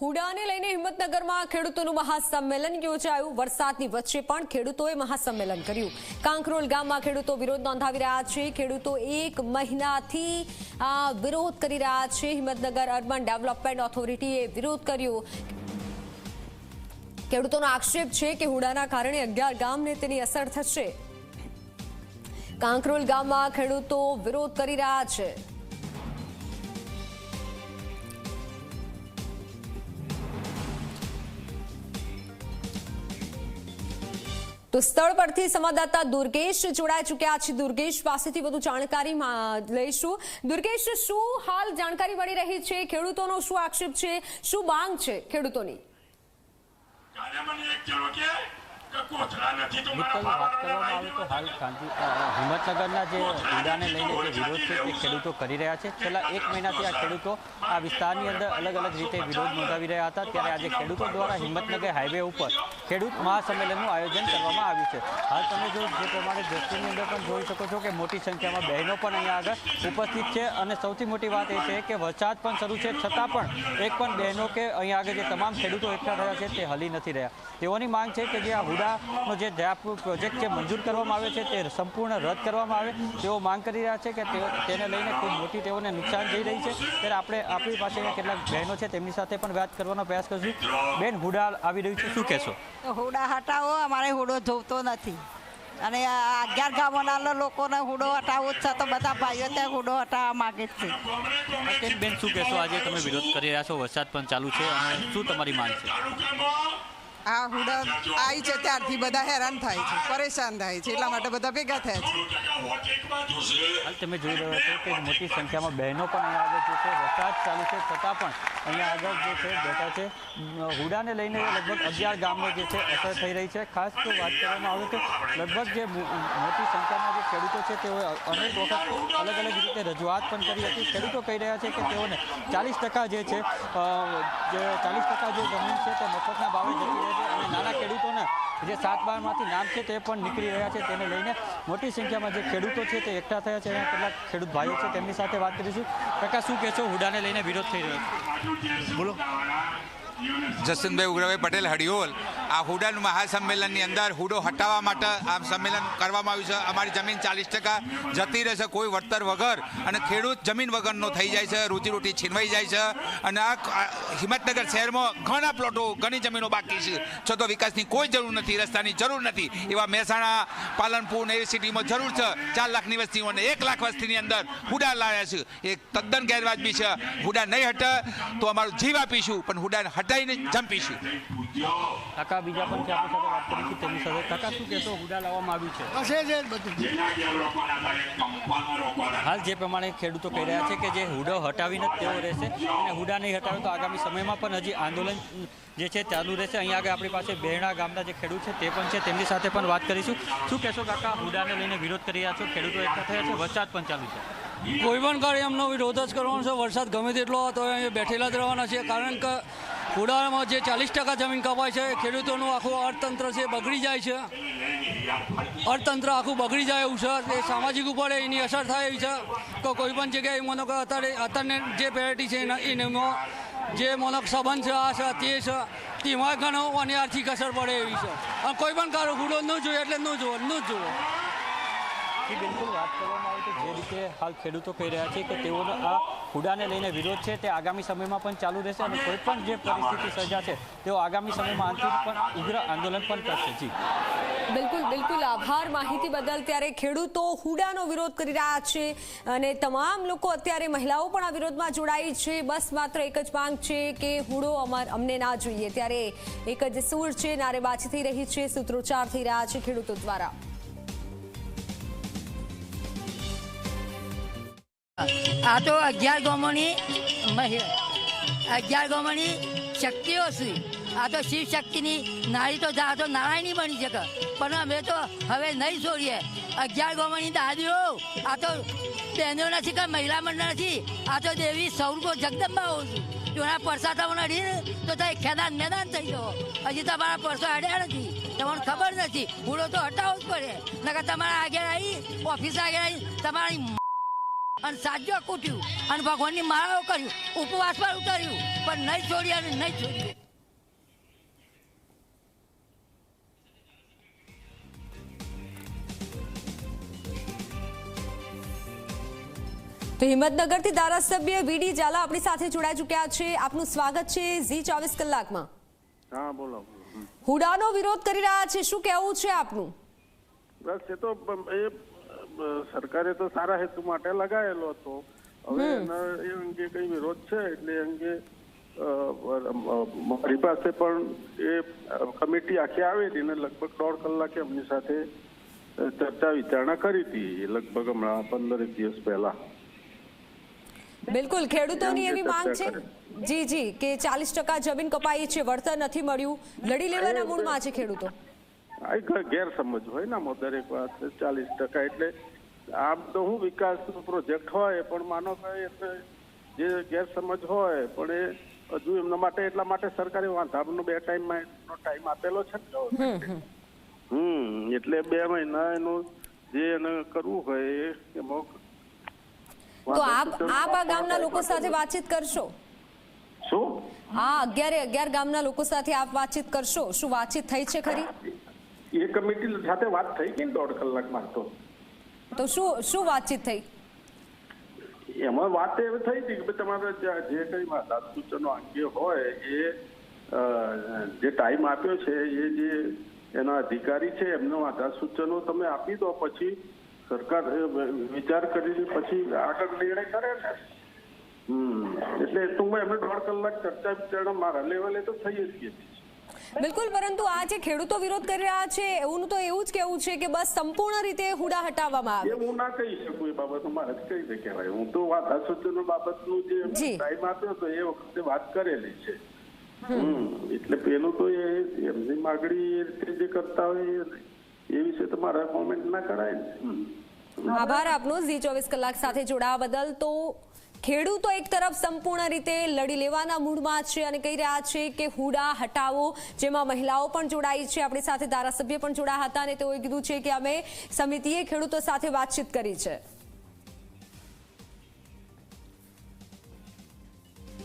હુડાને લઈને હિંમતનગરમાં ખેડૂતોનું મહાસંમેલન યોજાયું. વરસાદની વચ્ચે પણ ખેડૂતોએ મહાસંમેલન કર્યું. કાંકરોલ ગામમાં ખેડૂતો વિરોધ નોંધાવી રહ્યા છે. ખેડૂતો એક મહિનાથી વિરોધ કરી રહ્યા છે. હિંમતનગર અર્બન ડેવલપમેન્ટ ઓથોરિટીએ વિરોધ કર્યો. ખેડૂતોનો આક્ષેપ છે કે હુડાના કારણે અગિયાર ગામને તેની અસર થશે. કાંકરોલ ગામમાં ખેડૂતો વિરોધ કરી રહ્યા છે. તો સ્થળ પરથી સંવાદદાતા દુર્ગેશ જોડાઈ ચૂક્યા છે. દુર્ગેશ, પાસેથી વધુ જાણકારી લઈશું. દુર્ગેશ, શું હાલ જાણકારી મળી રહી છે? ખેડૂતોનો શું આક્ષેપ છે? શું માંગ છે ખેડૂતોની? મિત્તલ વાત કરવામાં આવે તો હાલ ગાંધી હિંમતનગરના જે હુડાને લઈને જે વિરોધ છે તે ખેડૂતો કરી રહ્યા છે છેલ્લા એક મહિનાથી આ ખેડૂતો આ વિસ્તારની અંદર અલગ અલગ રીતે વિરોધ નોંધાવી રહ્યા હતા ત્યારે આજે ખેડૂતો દ્વારા હિંમતનગર હાઈવે ઉપર ખેડૂત મહાસંમેલનનું આયોજન કરવામાં આવ્યું છે હાલ તમે જો જે પ્રમાણે દ્રશ્યની અંદર પણ જોઈ શકો છો કે મોટી સંખ્યામાં બહેનો પણ અહીંયા આગળ ઉપસ્થિત છે અને સૌથી મોટી વાત એ છે કે વરસાદ પણ શરૂ છે છતાં પણ એક પણ બહેનો કે અહીંયા આગળ જે તમામ ખેડૂતો એકઠા થયા છે તે હલી નથી રહ્યા તેઓની માંગ છે કે જે આ હુડાનો જે પ્રોજેક્ટ છે મંજૂર કરવામાં આવે છે તે સંપૂર્ણ રદ કરવામાં આવે. તેઓ માંગ કરી રહ્યા છે કે તેને લઈને ખૂબ મોટી તેઓને નુકસાન જઈ રહી છે. ત્યારે આપણે આપણી પાસે કેટલાક બહેનો છે તેમની સાથે પણ વાત કરવાનો પ્રયાસ કરીશું. બેન હુડા આવી રહ્યું છે શું કહેશો? તો હુડા હટાવો અમારે હુડો જોવતો નથી. અને આ અગિયાર ગામોના લોકોને હુડો હટાવવો જ છે તો બધા ભાઈઓ ત્યાં હુડો હટાવવા માગે જ છે. બેન શું કહેશો? આજે તમે વિરોધ કરી રહ્યા છો વરસાદ પણ ચાલુ છે અને શું તમારી માંગ છે? આ હુડા આવી છે ત્યારથી બધા હેરાન થાય છે, પરેશાન થાય છે, એટલા માટે બધા ભેગા થયા છે. તમે જોઈ રહ્યા છો કે મોટી સંખ્યામાં બહેનો પણ અહીંયા આગળ જે છે, વરસાદ ચાલુ છે, છતાં પણ અહીંયા આગળ જે છે, બેઠા છે. હુડાને લઈને લગભગ અગિયાર ગામને જે છે, અસર થઈ રહી છે. ખાસ તો વાત કરવામાં આવે તો લગભગ જે મોટી સંખ્યામાં જે ખેડૂતો છે, તેઓએ અનેક વખત અલગ અલગ રીતે રજૂઆત પણ કરી હતી. ખેડૂતો કહી રહ્યા છે કે તેઓને ચાલીસ જે છે જે ચાલીસ જે જમીન છે, તે મફતના ભાવે જતી રહે નાના ખેડૂતોને જે સાત બારમાંથી નામ છે તે પણ નીકળી રહ્યા છે. તેને લઈને મોટી સંખ્યામાં જે ખેડૂતો છે તે એકઠા થયા છે. કેટલાક ખેડૂત ભાઈઓ છે તેમની સાથે વાત કરીશું. કાકા શું કહેશો? હુડાને લઈને વિરોધ થઈ રહ્યો છે. બોલો. જસવંતભાઈ ઉગ્રભાઈ પટેલ હડિયોલ આ હુડાનું મહાસંમેલનની અંદર હુડો હટાવવા માટે આ સંમેલન કરવામાં આવ્યું છે. અમારી જમીન ચાલીસ ટકા જતી રહેશે કોઈ વળતર વગર અને ખેડૂત જમીન વગરનો થઈ જાય છે રોજીરોટી છીનવાઈ જાય છે અને આ હિંમતનગર શહેરમાં ઘણા પ્લોટો, ઘણી જમીનો બાકી છે. છતાં વિકાસની કોઈ જરૂર નથી, રસ્તાની જરૂર નથી. એવા મહેસાણા, પાલનપુર ને એવી સિટીમાં જરૂર છે. ચાર લાખની વસ્તીઓને એક લાખ વસ્તીની અંદર હુડા લાવ્યા છે. એ તદ્દન ગેરવાજબી છે. હુડા નહીં હટે તો અમારું જીવ આપીશું, પણ હુડાને હટાઈને જંપીશું. બીજા પણ છે આપણી સાથે વાત કરીશું તેમની સાથે. કાકા શું કહેશો? હુડા લાવવામાં આવ્યું છે. એ હાલ જે પ્રમાણે ખેડૂતો કહી રહ્યા છે કે જે હુડો હટાવીને જ તેઓ રહેશે અને હુડા નહીં હટાવે તો આગામી સમયમાં પણ હજી આંદોલન જે છે ચાલુ રહેશે. અહીંયા આગળ આપણી પાસે બહેણા ગામના જે ખેડૂત છે તે પણ છે. તેમની સાથે પણ વાત કરીશું. શું કહેશો કાકા હુડાને લઈને વિરોધ કરી રહ્યા છો? ખેડૂતો એકઠા થયા છે? વરસાદ પણ ચાલુ છે. કોઈ પણ કાર્ય એમનો વિરોધ જ કરવાનો છે. વરસાદ ગમે તેટલો હોય તો અહીંયા બેઠેલા જ રહેવાના છે કારણ કે ખોડામાં જે ચાલીસ ટકા જમીન કપાય છે, ખેડૂતોનું આખું અર્થતંત્ર છે બગડી જાય છે. અર્થતંત્ર આખું બગડી જાય એવું છે. એ સામાજિક ઉપર એની અસર થાય એવી છે કે કોઈ પણ જગ્યાએ માનો કે અત્યારે અત્યારને જે પેરેટી છે એના એનો જે માનો સંબંધ છે, આ છે, તે છે, તેમાં ઘણો અને આર્થિક અસર પડે એવી છે. અને કોઈ પણ કારો ગુડો ન જોઈએ એટલે ન જોવો ન જોવો જી બિલકુલ વાત કરવામાં આવે તો જે રીતે હાલ ખેડૂતો કહી રહ્યા છે કે તેઓનો આ હુડાને લઈને વિરોધ છે, તે આગામી સમયમાં પણ ચાલુ રહેશે અને કોઈ પણ જે પરિસ્થિતિ સર્જાશે તેઓ આગામી સમયમાં આંતરિક પણ ઉગ્ર આંદોલન પણ કરશે. જી. બિલકુલ બિલકુલ. આભાર માહિતી બદલ. ત્યારે ખેડૂતો હુડાનો વિરોધ કરી રહ્યા છે અને તમામ લોકો અત્યારે મહિલાઓ પણ આ વિરોધમાં જોડાઈ છે. બસ માત્ર એક જ માંગ છે કે હુડો અમાર અમને ના જોઈએ. ત્યારે એક જ સૂર છે, નારેબાજી થઈ રહી છે, સૂત્રોચ્ચાર થઈ રહ્યા છે ખેડૂતો દ્વારા. આ તો અગિયાર ગામોની અગિયાર ગામોની શક્તિઓ છે. આ તો શિવ શક્તિની નારી તો આ તો નારાયણી બની શકે પણ અમે તો હવે નહીં છોડીએ. અગિયાર ગામોની દાદીઓ, આ તો બહેનો નથી કે મહિલા મંડળ નથી. આ તો દેવી સૌરકો જગદંબા હોઉં છું. જોના પરસા તમને ને તો તે ખેદાન મેદાન થઈ જવો. હજી તમારા પરસો અડ્યા નથી. તમને ખબર નથી. ભૂલો તો હટાવવો જ પડે. નકર તમારા આગળ આવી ઓફિસ આગળ આવી તમારી અને સાજો કૂટ્યું અને ભગવાનની માળાઓ કર્યું ઉપવાસ પર ઉતર્યું પણ નહીં છોડીએ અને નહીં છોડીએ તો હિંમતનગરથી ધારાસભ્ય વીડી ઝાલા આપણી સાથે જોડાઈ ચૂક્યા છે. આપનું સ્વાગત છે ઝી ચોવીસ કલાકમાં. હા બોલો હુડાનો વિરોધ કરી રહ્યા છે. શું કહેવું છે આપનું? બસ એ તો એ સરકારે તો સારા હેતુ માટે લગાવેલો હતો. હવે એના એ અંગે કઈ વિરોધ છે? એટલે અંગે મારી પાસે પણ એ કમિટી આખી આવેલી ને લગભગ દોઢ કલાકે એમની સાથે ચર્ચા વિચારણા કરી હતી. લગભગ હમણાં પંદર દિવસ પહેલા. બિલકુલ. ખેડૂતોની એવી માંગ છે? જી જી કે ચાલીસ ટકા જમીન કપાઈ છે વળતર નથી મળ્યું. લડી લેવાના મૂળમાં છે ખેડૂતો. આ ગેરસમજ હોય ને આમાં દરેક વાત ચાલીસ ટકા. એટલે આમ તો હું વિકાસનો પ્રોજેક્ટ હોય પણ માનો કે એટલે જે ગેરસમજ હોય પણ એ હજુ એમના માટે એટલા માટે સરકારે વાંધાનો બે ટાઈમમાં એનો ટાઈમ આપેલો છે ને હમ એટલે બે મહિના એનું જે એને કરવું હોય એ એમાં તો આપ આપ આ ગામના લોકો સાથે વાતચીત કરશો? શું? હા અગિયારે અગિયાર ગામના લોકો સાથે આપ વાતચીત કરશો? શું વાતચીત થઈ છે ખરી? એ કમિટી સાથે વાત થઈ ગઈ દોઢ કલાકમાં તો. તો શું શું વાતચીત થઈ? એમાં વાત એવી થઈ હતી કે તમારે જે કઈ વાતા સૂચનો અંગે હોય એ જે ટાઈમ આપ્યો છે એ જે એના અધિકારી છે એમનો આધાર સૂચનો તમે આપી દો પછી સરકાર વિચાર કરીને પછી આગળ નિર્ણય કરે ને. હમ એટલે ટૂંકમાં એમને દોઢ કલાક ચર્ચા વિચારણા મારા લેવલે તો થઈ જ ગઈ. બિલકુલ પરંતુ આ જે ખેડૂતો વિરોધ કરી રહ્યા છે એવું તો એવું જ કેવું છે કે બસ સંપૂર્ણ રીતે હુડા હટાવવામાં એ આવે હું ના કહી શકું એ બાબત મારે કઈ રીતે કહેવાય. હું તો આધાર સૂચનો બાબતનું જે ટાઈમ આપ્યો તો એ વખતે વાત કરેલી છે. એટલે પેલું તો એ એમની માગણી એ રીતે જે કરતા હોય એ- વિશે તો મારા કોમેન્ટ ના કરાય ને. આભાર આપનો ઝી ચોવીસ કલાક સાથે જોડાવા બદલ તો ખેડૂતો એક તરફ સંપૂર્ણ રીતે લડી લેવાના મૂડમાં છે અને કહી રહ્યા છે કે હુડા, હટાવો, જેમાં મહિલાઓ પણ જોડાઈ છે. આપણી સાથે ધારાસભ્ય પણ જોડાયા હતા અને તેઓએ કીધું છે કે અમે સમિતિએ ખેડૂતો સાથે વાતચીત કરી છે.